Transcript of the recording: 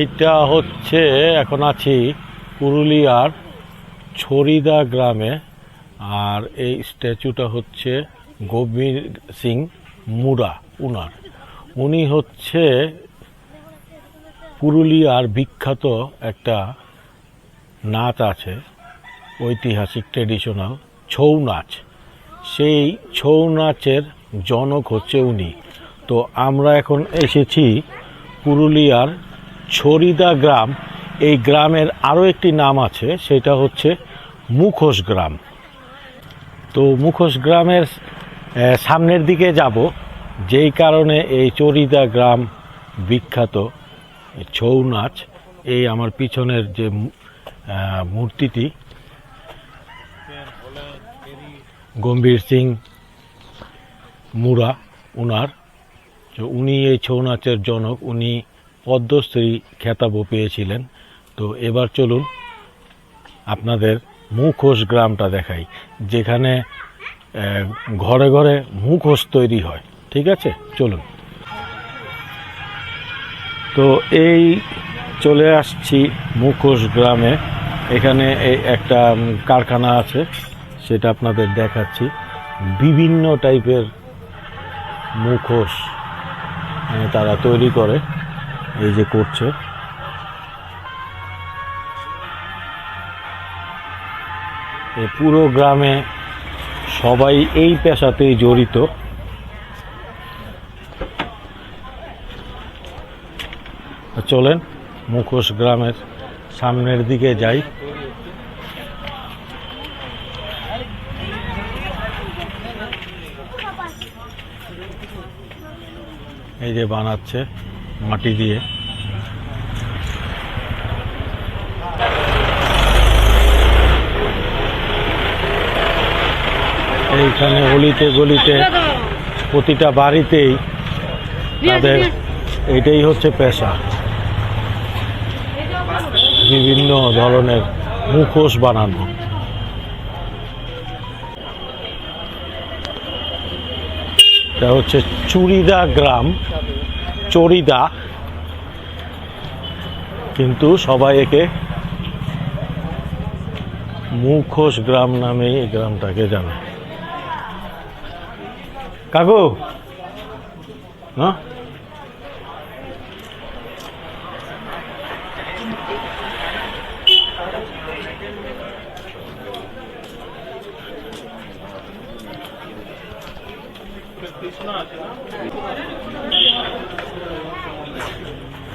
এইটা হচ্ছে, এখন আছি পুরুলিয়ার ছড়িদা গ্রামে, আর এই স্ট্যাচুটা হচ্ছে গোবির সিং মুরা উনার। উনি হচ্ছে পুরুলিয়ার বিখ্যাত একটা নাচ আছে, ঐতিহাসিক ট্রেডিশনাল ছৌ নাচ। সেই ছৌ নাচের জনক হচ্ছে উনি। তো আমরা এখন এসেছি পুরুলিয়ার ছরিদা গ্রাম, এই গ্রামের আরও একটি নাম আছে, সেটা হচ্ছে মুখোশ গ্রাম। তো মুখোশ গ্রামের সামনের দিকে যাব, যেই কারণে এই চরিদা গ্রাম বিখ্যাত, ছৌ নাচ, এই আমার পিছনের যে মূর্তিটি, গম্ভীর সিং মুরা, উনার। উনি এই ছৌ নাচের জনক, উনি পদ্মশ্রী খেতাবও পেয়েছিলেন। তো এবার চলুন আপনাদের মুখোশ গ্রামটা দেখাই, যেখানে ঘরে ঘরে মুখোশ তৈরি হয়। ঠিক আছে? চলুন। তো এই চলে আসছি মুখোশ গ্রামে। এখানে এই একটা কারখানা আছে, সেটা আপনাদের দেখাচ্ছি। বিভিন্ন টাইপের মুখোশ তারা তৈরি করে। এই যে করছে। পুরো গ্রামে সবাই এই পেশাতেই জড়িত। চলেন, মুখোশ গ্রামের সামনের দিকে যাই। এই যে বানাচ্ছে। মাটি দিয়ে। এইখানে অলিতে গলিতে প্রতিটা বাড়িতেই তাদের এটাই হচ্ছে পেশা। বিভিন্ন ধরনের মুখোশ বানানো। এটা হচ্ছে চুরিদা গ্রাম। চরিদা। কিন্তু সবাই একে মুখোশ গ্রাম নামে এই গ্রামটাকে জানে। কাকু? না? কৃষ্ণ আছে না?